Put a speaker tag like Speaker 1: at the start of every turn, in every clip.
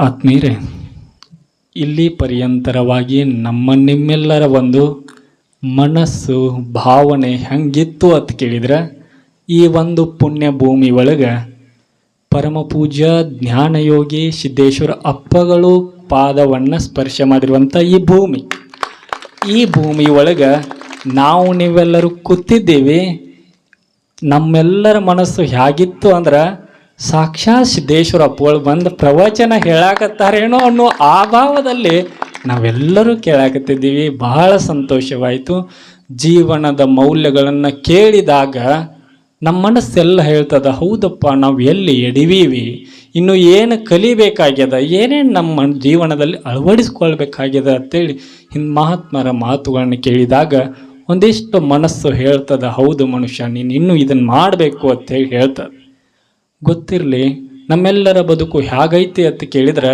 Speaker 1: ಆತ್ಮೀಯರೇ ಇಲ್ಲಿ ಪರ್ಯಂತರವಾಗಿ ನಮ್ಮ ನಿಮ್ಮೆಲ್ಲರ ಒಂದು ಮನಸ್ಸು, ಭಾವನೆ ಹೆಂಗಿತ್ತು ಅಂತ ಕೇಳಿದ್ರೆ, ಈ ಒಂದು ಪುಣ್ಯ ಭೂಮಿ ಒಳಗೆ ಪರಮ ಪೂಜ್ಯ ಜ್ಞಾನಯೋಗಿ ಸಿದ್ದೇಶ್ವರ ಅಪ್ಪಗಳು ಪಾದವನ್ನು ಸ್ಪರ್ಶ ಮಾಡಿರುವಂಥ ಈ ಭೂಮಿ. ಈ ಭೂಮಿ ಒಳಗೆ ನಾವು ನೀವೆಲ್ಲರೂ ಕೂತಿದ್ದೀವಿ. ನಮ್ಮೆಲ್ಲರ ಮನಸ್ಸು ಹೇಗಿತ್ತು ಅಂದ್ರೆ ಸಾಕ್ಷಾತ್ ಸಿದ್ದೇಶ್ವರ ಅಪ್ಪಗಳು ಬಂದು ಪ್ರವಚನ ಹೇಳಾಕತ್ತಾರೇನೋ ಅನ್ನೋ ಆ ಭಾವದಲ್ಲಿ ನಾವೆಲ್ಲರೂ ಕೇಳಾಕತ್ತಿದ್ದೀವಿ. ಬಹಳ ಸಂತೋಷವಾಯಿತು. ಜೀವನದ ಮೌಲ್ಯಗಳನ್ನು ಕೇಳಿದಾಗ ನಮ್ಮ ಮನಸ್ಸೆಲ್ಲ ಹೇಳ್ತದ, ಹೌದಪ್ಪ, ನಾವು ಎಲ್ಲಿ ಎಡಿವೀವಿ? ಇನ್ನು ಏನು ಕಲಿಬೇಕಾಗ್ಯದ? ಏನೇನು ನಮ್ಮ ಜೀವನದಲ್ಲಿ ಅಳವಡಿಸ್ಕೊಳ್ಬೇಕಾಗ್ಯದ? ಅಂತೇಳಿ ಹಿಂದೆ ಮಹಾತ್ಮರ ಮಾತುಗಳನ್ನು ಕೇಳಿದಾಗ ಒಂದಿಷ್ಟು ಮನಸ್ಸು ಹೇಳ್ತದ, ಹೌದು ಮನುಷ್ಯ, ನೀನು ಇನ್ನೂ ಇದನ್ನು ಮಾಡಬೇಕು ಅಂತೇಳಿ ಹೇಳ್ತದೆ. ಗೊತ್ತಿರಲಿ, ನಮ್ಮೆಲ್ಲರ ಬದುಕು ಹೇಗೈತಿ ಅಂತ ಕೇಳಿದ್ರೆ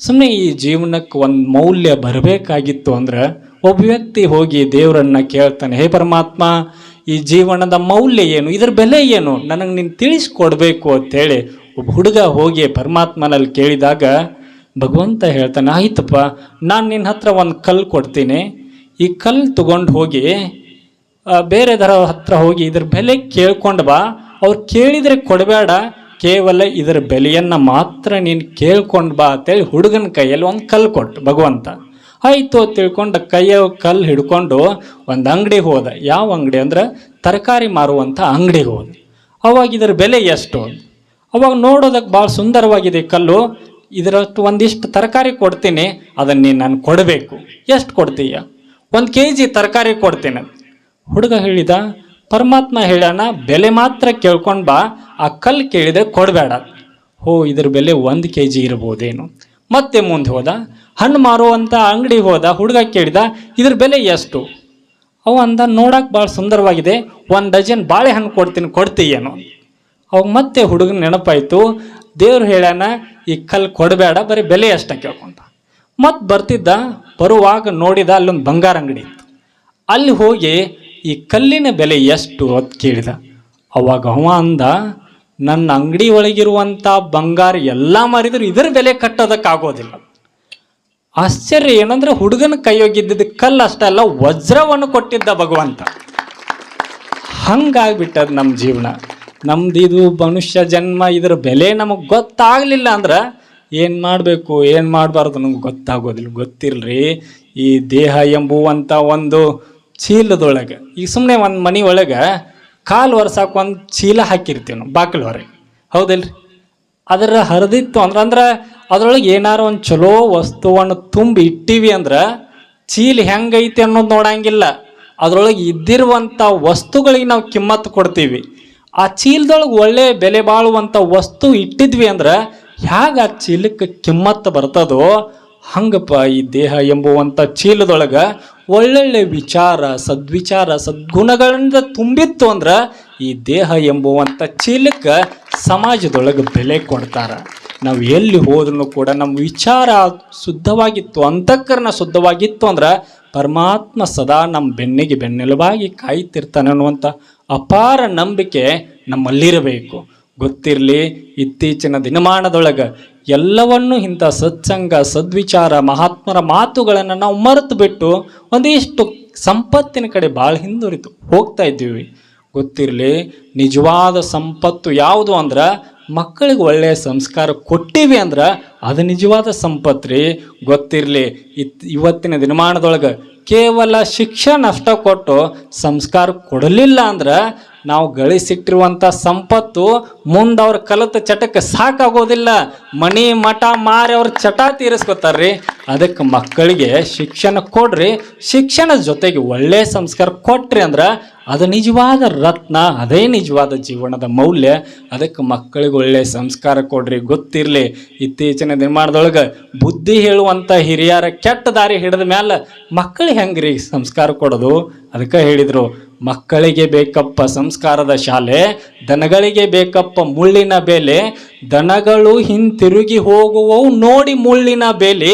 Speaker 1: ಸುಮ್ಮನೆ ಈ ಜೀವನಕ್ಕೆ ಒಂದು ಮೌಲ್ಯ ಬರಬೇಕಾಗಿತ್ತು ಅಂದ್ರೆ, ಒಬ್ಬ ವ್ಯಕ್ತಿ ಹೋಗಿ ದೇವರನ್ನ ಕೇಳ್ತಾನೆ, ಹೇ ಪರಮಾತ್ಮ, ಈ ಜೀವನದ ಮೌಲ್ಯ ಏನು? ಇದ್ರ ಬೆಲೆ ಏನು? ನನಗೆ ನೀನು ತಿಳಿಸ್ಕೊಡ್ಬೇಕು ಅಂತೇಳಿ ಒಬ್ಬ ಹುಡುಗ ಹೋಗಿ ಪರಮಾತ್ಮನಲ್ಲಿ ಕೇಳಿದಾಗ, ಭಗವಂತ ಹೇಳ್ತಾನೆ, ಆಯ್ತಪ್ಪ, ನಾನು ನಿನ್ನ ಹತ್ರ ಒಂದು ಕಲ್ಲು ಕೊಡ್ತೀನಿ. ಈ ಕಲ್ಲು ತಗೊಂಡು ಹೋಗಿ ಬೇರೆ ಬೇರೆದರ ಹತ್ರ ಹೋಗಿ ಇದ್ರ ಬೆಲೆ ಕೇಳ್ಕೊಂಡು ಬಾ. ಅವ್ರು ಕೇಳಿದರೆ ಕೊಡಬೇಡ ಕೇವಲ ಇದರ ಬೆಲೆಯನ್ನು ಮಾತ್ರ ನೀನು ಕೇಳ್ಕೊಂಡು ಬಾ ಅಂತೇಳಿ ಹುಡುಗನ ಕೈಯಲ್ಲಿ ಒಂದು ಕಲ್ಲು ಕೊಟ್ಟು ಭಗವಂತ. ಆಯಿತು ತಿಳ್ಕೊಂಡು ಕೈಯ ಕಲ್ಲು ಹಿಡ್ಕೊಂಡು ಒಂದು ಅಂಗಡಿಗೆ ಹೋದ. ಯಾವ ಅಂಗಡಿ ಅಂದ್ರೆ ತರಕಾರಿ ಮಾರುವಂಥ ಅಂಗಡಿಗೆ ಹೋದ. ಅವಾಗ ಇದರ ಬೆಲೆ ಎಷ್ಟು ಅವಾಗ ನೋಡೋದಕ್ಕೆ ಭಾಳ ಸುಂದರವಾಗಿದೆ ಕಲ್ಲು. ಇದರಷ್ಟು ಒಂದಿಷ್ಟು ತರಕಾರಿ ಕೊಡ್ತೀನಿ, ಅದನ್ನು ನೀನು ನಾನು ಕೊಡಬೇಕು. ಎಷ್ಟು ಕೊಡ್ತೀಯ? ಒಂದು ಕೆ ಜಿ ತರಕಾರಿ ಕೊಡ್ತೀನಿ ಹುಡುಗ ಹೇಳಿದ ಪರಮಾತ್ಮ ಹೇಳ್ಯಾನ, ಬೆಲೆ ಮಾತ್ರ ಕೇಳ್ಕೊಂಡು ಬಾ, ಆ ಕಲ್ಲು ಕೇಳಿದೆ ಕೊಡಬೇಡ. ಹೋ, ಇದ್ರ ಬೆಲೆ ಒಂದು ಕೆ ಜಿ ಇರ್ಬೋದೇನು. ಮತ್ತೆ ಮುಂದೆ ಹೋದ, ಹಣ್ಣು ಮಾರುವಂಥ ಅಂಗಡಿ ಹೋದ, ಹುಡುಗ ಕೇಳಿದ, ಇದ್ರ ಬೆಲೆ ಎಷ್ಟು? ಅವ ಅಂದ ನೋಡಕ್ಕೆ ಭಾಳ ಸುಂದರವಾಗಿದೆ, ಒಂದು ಡಜನ್ ಬಾಳೆಹಣ್ಣು ಕೊಡ್ತೀನಿ, ಕೊಡ್ತೀಯೇನು. ಅವಾಗ ಮತ್ತೆ ಹುಡುಗನ ನೆನಪಾಯ್ತು, ದೇವ್ರು ಹೇಳ್ಯಾನ, ಈ ಕಲ್ಲು ಕೊಡಬೇಡ, ಬರೀ ಬೆಲೆ ಎಷ್ಟ ಕೇಳ್ಕೊಂಡ ಮತ್ತೆ ಬರ್ತಿದ್ದ, ಬರುವಾಗ ನೋಡಿದ ಅಲ್ಲೊಂದು ಬಂಗಾರ ಅಂಗಡಿ ಇತ್ತು. ಅಲ್ಲಿ ಹೋಗಿ ಈ ಕಲ್ಲಿನ ಬೆಲೆ ಎಷ್ಟು ಅಂತ ಕೇಳಿದ. ಅವಾಗ ಅವ ಅಂದ, ನನ್ನ ಅಂಗಡಿ ಒಳಗಿರುವಂಥ ಬಂಗಾರ ಎಲ್ಲ ಮಾರಿದ್ರು ಇದರ ಬೆಲೆ ಕಟ್ಟೋದಕ್ಕಾಗೋದಿಲ್ಲ. ಆಶ್ಚರ್ಯ ಏನಂದ್ರೆ ಹುಡುಗನ ಕೈಯೊಗಿದ್ದಿದ್ದ ಕಲ್ಲು ಅಷ್ಟಲ್ಲ ವಜ್ರವನ್ನು ಕೊಟ್ಟಿದ್ದ ಭಗವಂತ. ಹಂಗಾಗ್ಬಿಟ್ಟದ ನಮ್ಮ ಜೀವನ. ನಮ್ದು ಇದು ಮನುಷ್ಯ ಜನ್ಮ, ಇದರ ಬೆಲೆ ನಮಗೆ ಗೊತ್ತಾಗಲಿಲ್ಲ ಅಂದ್ರೆ ಏನು ಮಾಡಬೇಕು, ಏನು ಮಾಡಬಾರ್ದು ನಮ್ಗೆ ಗೊತ್ತಾಗೋದಿಲ್ಲ. ಗೊತ್ತಿಲ್ರಿ, ಈ ದೇಹ ಎಂಬುವಂಥ ಒಂದು ಚೀಲದೊಳಗೆ ಈಗ ಸುಮ್ಮನೆ ಒಂದು ಮನೆ ಒಳಗೆ ಕಾಲು ಒರ್ಸಾಕ ಒಂದು ಚೀಲ ಹಾಕಿರ್ತೀವಿ ನಾವು ಬಾಗಿಲು ಹೊರಗೆ. ಹೌದಲ್ರಿ? ಅದರ ಹರಿದಿತ್ತು ಅಂದ್ರೆ ಅಂದ್ರೆ ಅದರೊಳಗೆ ಏನಾರು ಒಂದು ಚಲೋ ವಸ್ತುವನ್ನು ತುಂಬಿ ಇಟ್ಟಿವಿ ಅಂದ್ರೆ, ಚೀಲ ಹೆಂಗೈತಿ ಅನ್ನೋದು ನೋಡಂಗಿಲ್ಲ. ಅದರೊಳಗೆ ಇದ್ದಿರುವಂಥ ವಸ್ತುಗಳಿಗೆ ನಾವು ಕಿಮ್ಮತ್ತು ಕೊಡ್ತೀವಿ. ಆ ಚೀಲದೊಳಗೆ ಒಳ್ಳೆ ಬೆಲೆ ಬಾಳುವಂಥ ವಸ್ತು ಇಟ್ಟಿದ್ವಿ ಅಂದ್ರೆ ಹೇಗೆ ಆ ಚೀಲಕ್ಕೆ ಕಿಮ್ಮತ್ತು ಬರ್ತದೋ ಹಂಗಪ್ಪ ಈ ದೇಹ ಎಂಬುವಂಥ ಚೀಲದೊಳಗೆ ಒಳ್ಳೊಳ್ಳೆ ವಿಚಾರ, ಸದ್ವಿಚಾರ, ಸದ್ಗುಣಗಳಿಂದ ತುಂಬಿತ್ತು ಅಂದ್ರೆ ಈ ದೇಹ ಎಂಬುವಂಥ ಚೀಲಕ್ಕೆ ಸಮಾಜದೊಳಗೆ ಬೆಲೆ ಕೊಡ್ತಾರೆ. ನಾವು ಎಲ್ಲಿ ಹೋದ್ರೂ ಕೂಡ ನಮ್ಮ ವಿಚಾರ ಶುದ್ಧವಾಗಿತ್ತು, ಅಂತಃಕರಣ ಶುದ್ಧವಾಗಿತ್ತು ಅಂದ್ರೆ ಪರಮಾತ್ಮ ಸದಾ ನಮ್ಮ ಬೆನ್ನಿಗೆ ಬೆನ್ನೆಲುಬಾಗಿ ಕಾಯ್ತಿರ್ತಾನೆ ಅನ್ನುವಂಥ ಅಪಾರ ನಂಬಿಕೆ ನಮ್ಮಲ್ಲಿರಬೇಕು. ಗೊತ್ತಿರಲಿ, ಇತ್ತೀಚಿನ ದಿನಮಾನದೊಳಗೆ ಎಲ್ಲವನ್ನೂ ಇಂಥ ಸತ್ಸಂಗ, ಸದ್ವಿಚಾರ, ಮಹಾತ್ಮರ ಮಾತುಗಳನ್ನು ನಾವು ಮರೆತು ಬಿಟ್ಟು ಒಂದಿಷ್ಟು ಸಂಪತ್ತಿನ ಕಡೆ ಭಾಳ ಹಿಂದುರಿತು. ಹೋಗ್ತಾ ಇದ್ದೀವಿ. ಗೊತ್ತಿರಲಿ, ನಿಜವಾದ ಸಂಪತ್ತು ಯಾವುದು ಅಂದ್ರೆ ಮಕ್ಕಳಿಗೆ ಒಳ್ಳೆಯ ಸಂಸ್ಕಾರ ಕೊಟ್ಟಿವಿ ಅಂದ್ರೆ ಅದು ನಿಜವಾದ ಸಂಪತ್ತು ರೀ ಗೊತ್ತಿರಲಿ ಇವತ್ತಿನ ದಿನಮಾನದೊಳಗೆ ಕೇವಲ ಶಿಕ್ಷಣ ಅಷ್ಟ ಕೊಟ್ಟು ಸಂಸ್ಕಾರ ಕೊಡಲಿಲ್ಲ ಅಂದ್ರೆ ನಾವು ಗಳಿಸಿಟ್ಟಿರುವಂಥ ಸಂಪತ್ತು ಮುಂದೆ ಅವ್ರ ಕಲಿತ ಚಟಕ್ಕೆ ಸಾಕಾಗೋದಿಲ್ಲ. ಮನಿ ಮಠ, ಮಾರಿ ಅವ್ರ ಚಟ ತೀರಿಸ್ಕೊತಾರ್ರಿ. ಅದಕ್ಕೆ ಮಕ್ಕಳಿಗೆ ಶಿಕ್ಷಣ ಕೊಡ್ರಿ. ಶಿಕ್ಷಣ ಜೊತೆಗೆ ಒಳ್ಳೆಯ ಸಂಸ್ಕಾರ ಕೊಟ್ರಿ ಅಂದ್ರೆ ಅದು ನಿಜವಾದ ರತ್ನ, ಅದೇ ನಿಜವಾದ ಜೀವನದ ಮೌಲ್ಯ, ಅದಕ್ಕೆ ಮಕ್ಕಳಿಗೆ ಒಳ್ಳೆಯ ಸಂಸ್ಕಾರ ಕೊಡ್ರಿ, ಗೊತ್ತಿರಲಿ. ಇತ್ತೀಚಿನ ದಿನಮಾನದೊಳಗೆ ಬುದ್ಧಿ ಹೇಳುವಂಥ ಹಿರಿಯರ ಕೆಟ್ಟ ದಾರಿ ಹಿಡಿದ ಮೇಲೆ ಮಕ್ಕಳಿಗೆ ಹೆಂಗ್ರಿ ಸಂಸ್ಕಾರ ಕೊಡೋದು? ಅದಕ್ಕೆ ಹೇಳಿದರು, ಮಕ್ಕಳಿಗೆ ಬೇಕಪ್ಪ ಸಂಸ್ಕಾರದ ಶಾಲೆ, ದನಗಳಿಗೆ ಬೇಕಪ್ಪ ಮುಳ್ಳಿನ ಬೇಲೆ, ದನಗಳು ಹಿಂತಿರುಗಿ ಹೋಗುವವು ನೋಡಿ ಮುಳ್ಳಿನ ಬೇಲೆ,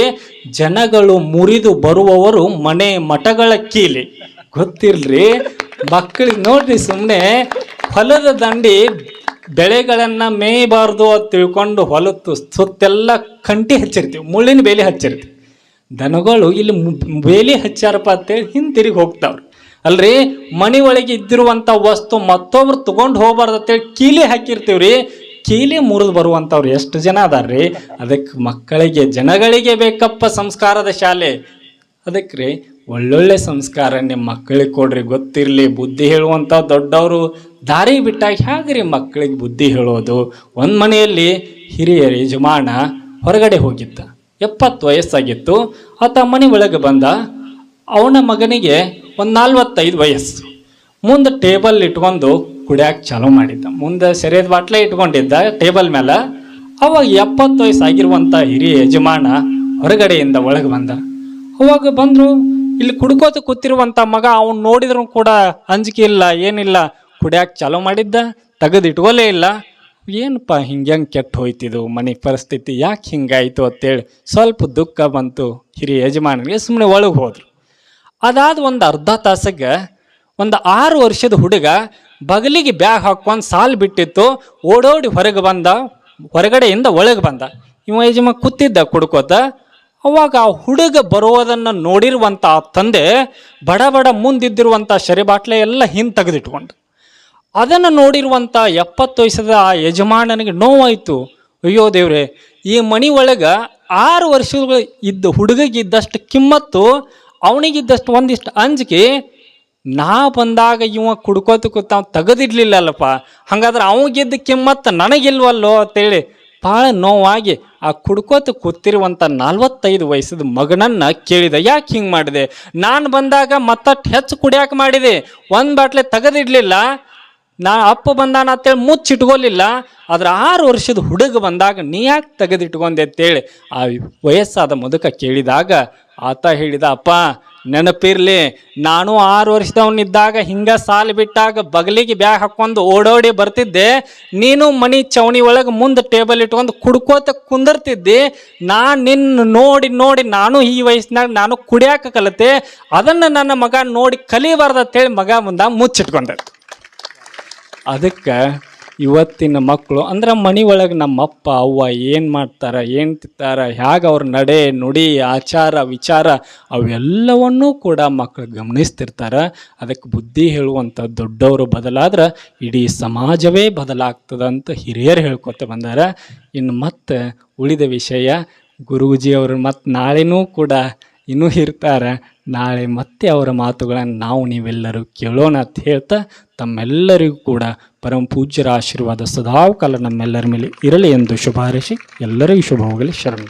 Speaker 1: ಜನಗಳು ಮುರಿದು ಬರುವವರು ಮನೆ ಮಠಗಳ ಕೀಲಿ. ಗೊತ್ತಿಲ್ರಿ ಮಕ್ಕಳಿಗೆ ನೋಡ್ರಿ ಸುಮ್ಮನೆ ಹೊಲದ ದಂಡಿ ಬೆಳೆಗಳನ್ನು ಮೇಯಬಾರ್ದು ಅಂತ ತಿಳ್ಕೊಂಡು ಹೊಲತ್ತು ಸುತ್ತೆಲ್ಲ ಕಂಟಿ ಹಚ್ಚಿರ್ತೀವಿ, ಮುಳ್ಳಿನ ಬೇಲಿ ಹಚ್ಚಿರ್ತೀವಿ. ದನಗಳು ಇಲ್ಲಿ ಬೇಲಿ ಹಚ್ಚಾರಪ್ಪ ಅಂತೇಳಿ ಹಿಂತಿರುಗಿ ಹೋಗ್ತಾವ್ರಿ. ಅಲ್ರಿ, ಮನೆ ಒಳಗೆ ಇದ್ದಿರುವಂಥ ವಸ್ತು ಮತ್ತೊಬ್ರು ತಗೊಂಡು ಹೋಗ್ಬಾರ್ದು ಅಂತೇಳಿ ಕೀಲಿ ಹಾಕಿರ್ತೀವ್ರಿ, ಕೀಲಿ ಮುರಿದು ಬರುವಂಥವ್ರು ಎಷ್ಟು ಜನ ಅದಾರ್ರಿ? ಅದಕ್ಕೆ ಮಕ್ಕಳಿಗೆ, ಜನಗಳಿಗೆ ಬೇಕಪ್ಪ ಸಂಸ್ಕಾರದ ಶಾಲೆ. ಅದಕ್ಕೆ ರೀ ಒಳ್ಳೊಳ್ಳೆ ಸಂಸ್ಕಾರ ನಿಮ್ಮ ಮಕ್ಕಳಿಗೆ ಕೊಡ್ರಿ. ಗೊತ್ತಿರಲಿ, ಬುದ್ಧಿ ಹೇಳುವಂಥ ದೊಡ್ಡವರು ದಾರಿ ಬಿಟ್ಟಾಗ ಹೇಗ್ರಿ ಮಕ್ಕಳಿಗೆ ಬುದ್ಧಿ ಹೇಳೋದು? ಒಂದು ಮನೆಯಲ್ಲಿ ಹಿರಿಯ ಯಜಮಾನ ಹೊರಗಡೆ ಹೋಗಿದ್ದ. ಎಪ್ಪತ್ತು ವಯಸ್ಸಾಗಿತ್ತು. ಆತ ಮನೆ ಒಳಗೆ ಬಂದ. ಅವನ ಮಗನಿಗೆ ಒಂದು ನಲ್ವತ್ತೈದು ವಯಸ್ಸು. ಮುಂದೆ ಟೇಬಲ್ ಇಟ್ಕೊಂಡು ಕುಡಿಯಕ್ಕೆ ಚಾಲೂ ಮಾಡಿದ್ದ. ಮುಂದೆ ಸರಿಯಾದ ಬಾಟ್ಲೆ ಇಟ್ಕೊಂಡಿದ್ದ ಟೇಬಲ್ ಮೇಲೆ ಅವಾಗ ಎಪ್ಪತ್ತು ವಯಸ್ಸಾಗಿರುವಂಥ ಹಿರಿಯ ಯಜಮಾನ ಹೊರಗಡೆಯಿಂದ ಒಳಗೆ ಬಂದ. ಅವಾಗ ಬಂದರು ಇಲ್ಲಿ ಕುಡ್ಕೋತ ಕೂತಿರುವಂತ ಮಗ ಅವನು ನೋಡಿದ್ರು ಕೂಡ ಅಂಜಿಕೆ ಇಲ್ಲ, ಏನಿಲ್ಲ. ಕುಡಿಯಾಕ ಚಾಲೂ ಮಾಡಿದ್ದ ತೆಗೆದು ಇಟ್ಕೊಲೇ ಇಲ್ಲ. ಏನಪ್ಪ ಹಿಂಗೆ ಕೆಟ್ಟು ಹೋಯ್ತಿದು? ಮನೆ ಪರಿಸ್ಥಿತಿ ಯಾಕೆ ಹಿಂಗಾಯ್ತು? ಅಂತೇಳಿ ಸ್ವಲ್ಪ ದುಃಖ ಬಂತು. ಹಿರಿಯ ಯಜಮಾನಿಗೆ ಸುಮ್ಮನೆ ಒಳಗೆ ಹೋದ್ರು. ಅದಾದ ಒಂದು ಅರ್ಧ ತಾಸಿಗೆ ಒಂದು ಆರು ವರ್ಷದ ಹುಡುಗ ಬಗಲಿಗೆ ಬ್ಯಾಗ್ ಹಾಕ್ಕೊಂಡು ಸಾಲು ಬಿಟ್ಟಿತ್ತು. ಓಡೋಡಿ ಹೊರಗೆ ಬಂದ, ಹೊರಗಡೆಯಿಂದ ಒಳಗೆ ಬಂದ. ಇವ ಯಜಮ ಕೂತಿದ್ದ ಕುಡ್ಕೋತ. ಅವಾಗ ಆ ಹುಡುಗ ಬರೋದನ್ನು ನೋಡಿರುವಂಥ ತಂದೆ ಬಡ ಬಡ ಮುಂದಿದ್ದಿರುವಂಥ ಶರಿ ಬಾಟ್ಲೆ ಎಲ್ಲ ಹಿಂದೆ ತೆಗೆದಿಟ್ಕೊಂಡು ಅದನ್ನು ನೋಡಿರುವಂಥ ಎಪ್ಪತ್ತು ವಯಸ್ಸದ ಆ ಯಜಮಾನನಿಗೆ ನೋವಾಯಿತು. ಅಯ್ಯೋ ದೇವ್ರೆ, ಈ ಮನೆ ಒಳಗೆ ಆರು ವರ್ಷಗಳು ಇದ್ದ ಹುಡುಗಿಗಿದ್ದಷ್ಟು ಕಿಮ್ಮತ್ತು, ಅವನಿಗಿದ್ದಷ್ಟು ಒಂದಿಷ್ಟು ಅಂಜಿಕೆ, ನಾ ಬಂದಾಗ ಇವ ಕುಡ್ಕೋತ ಕೂತ ಅವ್ ತೆಗೆದಿಡ್ಲಿಲ್ಲಲ್ಲಪ್ಪ. ಹಂಗಾದ್ರೆ ಅವಗಿದ್ದ ಕಿಮ್ಮತ್ತು ನನಗಿಲ್ವಲ್ಲೋ ಅಂತೇಳಿ ಭಾಳ ನೋವಾಗಿ ಆ ಕುಡ್ಕೋತ ಕೂತಿರುವಂಥ ನಲ್ವತ್ತೈದು ವಯಸ್ಸದ ಮಗನನ್ನ ಕೇಳಿದೆ, ಯಾಕೆ ಹಿಂಗೆ ಮಾಡಿದೆ? ನಾನು ಬಂದಾಗ ಮತ್ತಷ್ಟು ಹೆಚ್ಚು ಕುಡಿಯಾಕ ಮಾಡಿದೆ. ಒಂದು ಬಾಟ್ಲೆ ತೆಗೆದಿಡ್ಲಿಲ್ಲ. ನಾ ಅಪ್ಪ ಬಂದಾನ ಅಂತೇಳಿ ಮುಚ್ಚಿಟ್ಕೊಲಿಲ್ಲ. ಆದ್ರೆ ಆರು ವರ್ಷದ ಹುಡುಗ ಬಂದಾಗ ನೀ ಯಾಕೆ ತೆಗೆದಿಟ್ಕೊಂಡೆ ಅಂತೇಳಿ ಆ ವಯಸ್ಸಾದ ಮುದುಕ ಕೇಳಿದಾಗ ಆತ ಹೇಳಿದ, ಅಪ್ಪ ನೆನಪಿರ್ಲಿ, ನಾನು ಆರು ವರ್ಷದವನಿದ್ದಾಗ ಹಿಂಗ ಸಾಲು ಬಿಟ್ಟಾಗ ಬಗಲಿಗೆ ಬ್ಯಾಗ್ ಹಾಕೊಂಡು ಓಡೋಡಿ ಬರ್ತಿದ್ದೆ. ನೀನು ಮನಿ ಚವಣಿ ಒಳಗೆ ಮುಂದೆ ಟೇಬಲ್ ಇಟ್ಕೊಂಡು ಕುಡ್ಕೋತ ಕುಂದರ್ತಿದ್ದಿ. ನಾ ನಿನ್ನ ನೋಡಿ ನೋಡಿ ನಾನು ಈ ವಯಸ್ಸಿನಾಗ ನಾನು ಕುಡಿಯಾಕ ಕಲಿತೆ. ಅದನ್ನು ನನ್ನ ಮಗ ನೋಡಿ ಕಲಿಬಾರ್ದು ಅಂತೇಳಿ ಮಗ ಮುಂದೆ ಮುಚ್ಚಿಟ್ಕೊಂಡ ಅದಕ್ಕೆ ಇವತ್ತಿನ ಮಕ್ಕಳು ಅಂದ್ರೆ ಮನೆ ಒಳಗೆ ನಮ್ಮ ಅಪ್ಪ ಅವ್ವ ಏನು ಮಾಡ್ತಾರೆ, ಏನು ತಿಂತಾರೆ, ಹೇಗೆ ಅವ್ರ ನಡೆ, ನುಡಿ, ಆಚಾರ, ವಿಚಾರ, ಅವೆಲ್ಲವನ್ನೂ ಕೂಡ ಮಕ್ಕಳು ಗಮನಿಸ್ತಿರ್ತಾರೆ. ಅದಕ್ಕೆ ಬುದ್ಧಿ ಹೇಳುವಂಥ ದೊಡ್ಡವರು ಬದಲಾದ್ರೆ ಇಡೀ ಸಮಾಜವೇ ಬದಲಾಗ್ತದೆ ಅಂತ ಹಿರಿಯರು ಹೇಳ್ಕೊತ ಬಂದಾರ. ಇನ್ನು ಮತ್ತೆ ಉಳಿದ ವಿಷಯ, ಗುರೂಜಿ ಅವರು ಮತ್ತೆ ನಾಳೆನೂ ಕೂಡ ಇನ್ನೂ ಇರ್ತಾರೆ. ನಾಳೆ ಮತ್ತೆ ಅವರ ಮಾತುಗಳನ್ನು ನಾವು ನೀವೆಲ್ಲರೂ ಕೇಳೋಣ ಅಂತ ಹೇಳ್ತಾ ತಮ್ಮೆಲ್ಲರಿಗೂ ಕೂಡ ಪರಮ ಪೂಜ್ಯರ ಆಶೀರ್ವಾದ ಸದಾಕಾಲ ನಮ್ಮೆಲ್ಲರ ಮೇಲೆ ಇರಲಿ ಎಂದು ಶುಭ ಹಾರೈಸಿ ಎಲ್ಲರಿಗೂ ಶುಭ ಹೋಗಲಿ. ಶರಣ